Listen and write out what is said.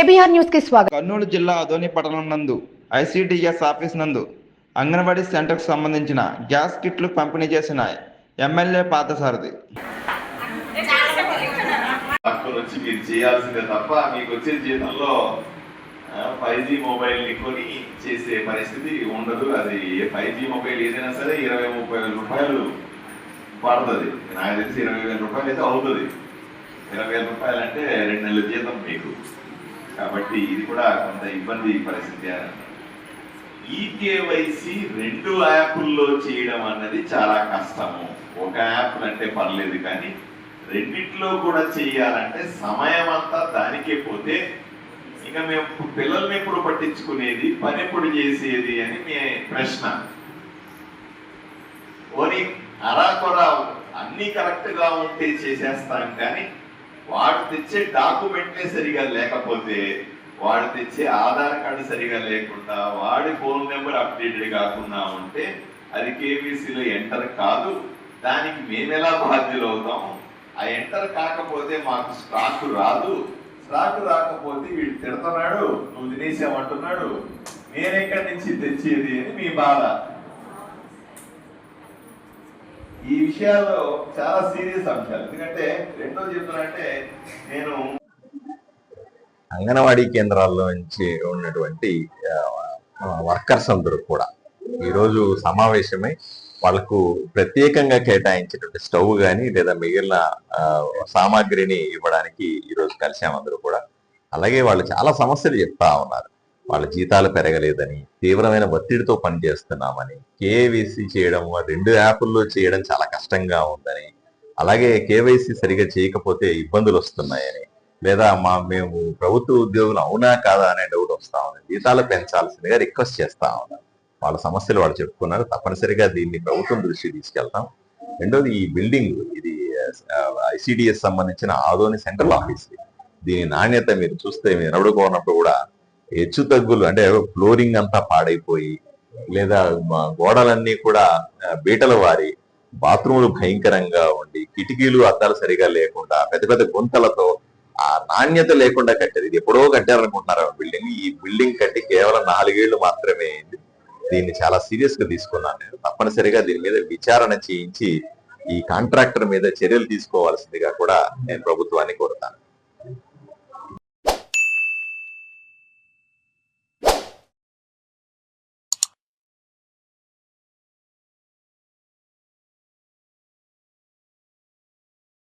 KBR న్యూస్కి స్వాగతం. కర్నూలు జిల్లా అదోని పట్టణం నందు ఐసిడిఎస్ ఆఫీస్ నందు అంగన్వాడీ సెంటర్కు సంబంధించిన గ్యాస్ కిట్లు పంపిణీ చేసిన ఎమ్మెల్యే పాతసారథి. డాక్టర్ వచ్చి మీరు చేయాల్సిందే తప్ప మీకు వచ్చే జీతంలో ఫైవ్ జీ మొబైల్ని కొని చేసే పరిస్థితి ఉండదు. అది ఫైవ్ జీ మొబైల్ ఏదైనా సరే ఇరవై ముప్పై వేల రూపాయలు పడుతుంది. నాకు తెలిసి ఇరవై వేల రూపాయలు అయితే అవుతుంది. ఇరవై వేల రూపాయలు అంటే రెండు నెలల జీతం మీకు. కాబట్టి ఇది కూడా కొంత ఇబ్బంది పరిస్థితి ఈ కేవైసీ రెండు యాప్ల్లో చేయడం అన్నది చాలా కష్టము. ఒక యాప్ అంటే పర్లేదు కానీ రెండిట్లో కూడా చేయాలంటే సమయం అంతా దానికే పోతే ఇంకా మేము పిల్లల్ని ఎప్పుడు పట్టించుకునేది పని ఎప్పుడు చేసేది అని మీ ప్రశ్న. ఓని అరాకొర అన్ని అన్నీ కరెక్ట్గా ఉంటే చేసేస్తాం కానీ వాడు తెచ్చే డాక్యుమెంట్లే సరిగా లేకపోతే వాడు తెచ్చే ఆధార్ కార్డు సరిగా లేకుండా వాడి ఫోన్ నెంబర్ అప్డేటెడ్ కాకుండా ఉంటే అది కేబీసీలో ఎంటర్ కాదు. దానికి మేము ఎలా బాధ్యులు అవుతాం ఆ ఎంటర్ కాకపోతే మాకు స్టాక్ రాదు. స్టాక్ రాకపోతే వీడు తిడుతున్నాడు నువ్వు తినేసామంటున్నాడు నేనెక్కడి నుంచి తెచ్చేది? అని మీ బాధ. ఈ విషయాల్లో చాలా సీరియస్ అంశాలు. ఎందుకంటే రెండో చెప్తున్నంటే నేను అంగన్వాడీ కేంద్రాల్లో నుంచి ఉన్నటువంటి వర్కర్స్ అందరూ కూడా ఈరోజు సమావేశమై వాళ్ళకు ప్రత్యేకంగా కేటాయించినటువంటి స్టవ్ కానీ లేదా మిగిలిన సామాగ్రిని ఇవ్వడానికి ఈరోజు కలిసాం అందరూ కూడా. అలాగే వాళ్ళు చాలా సమస్యలు చెప్తా ఉన్నారు. వాళ్ళ జీతాలు పెరగలేదని తీవ్రమైన ఒత్తిడితో పనిచేస్తున్నామని కేవీసీ చేయడం రెండు యాప్ల్లో చేయడం చాలా కష్టంగా ఉందని అలాగే కేవైసీ సరిగా చేయకపోతే ఇబ్బందులు వస్తున్నాయని లేదా మా మేము ప్రభుత్వ ఉద్యోగులు అవునా కాదా అనే డౌట్ వస్తా ఉంది. జీతాలు పెంచాల్సిందిగా రిక్వెస్ట్ చేస్తా ఉన్నాం. వాళ్ళ సమస్యలు వాళ్ళు చెప్పుకున్నారు. తప్పనిసరిగా దీన్ని ప్రభుత్వం దృష్టికి తీసుకెళ్తాం. రెండోది ఈ బిల్డింగ్ ఇది ఐసిడిఎస్ సంబంధించిన ఆదోని సెంట్రల్ ఆఫీస్. దీని నాణ్యత మీరు చూస్తే మీరు నడుకోనప్పుడు కూడా హెచ్చు తగ్గులు అంటే ఫ్లోరింగ్ అంతా పాడైపోయి లేదా గోడలన్నీ కూడా బీటల బీటలు వారి బాత్రూములు భయంకరంగా ఉండి కిటికీలు అద్దాలు సరిగా లేకుండా పెద్ద పెద్ద గుంతలతో ఆ నాణ్యత లేకుండా కట్టారు ఇది ఎప్పుడో కట్టారనుకుంటున్నారు బిల్డింగ్? ఈ బిల్డింగ్ కట్టి కేవలం నాలుగేళ్ళు మాత్రమే అయింది. దీన్ని చాలా సీరియస్గా తీసుకున్నాను నేను. తప్పనిసరిగా దీని మీద విచారణ చేయించి ఈ కాంట్రాక్టర్ మీద చర్యలు తీసుకోవాల్సిందిగా కూడా నేను ప్రభుత్వాన్ని కోరుతాను.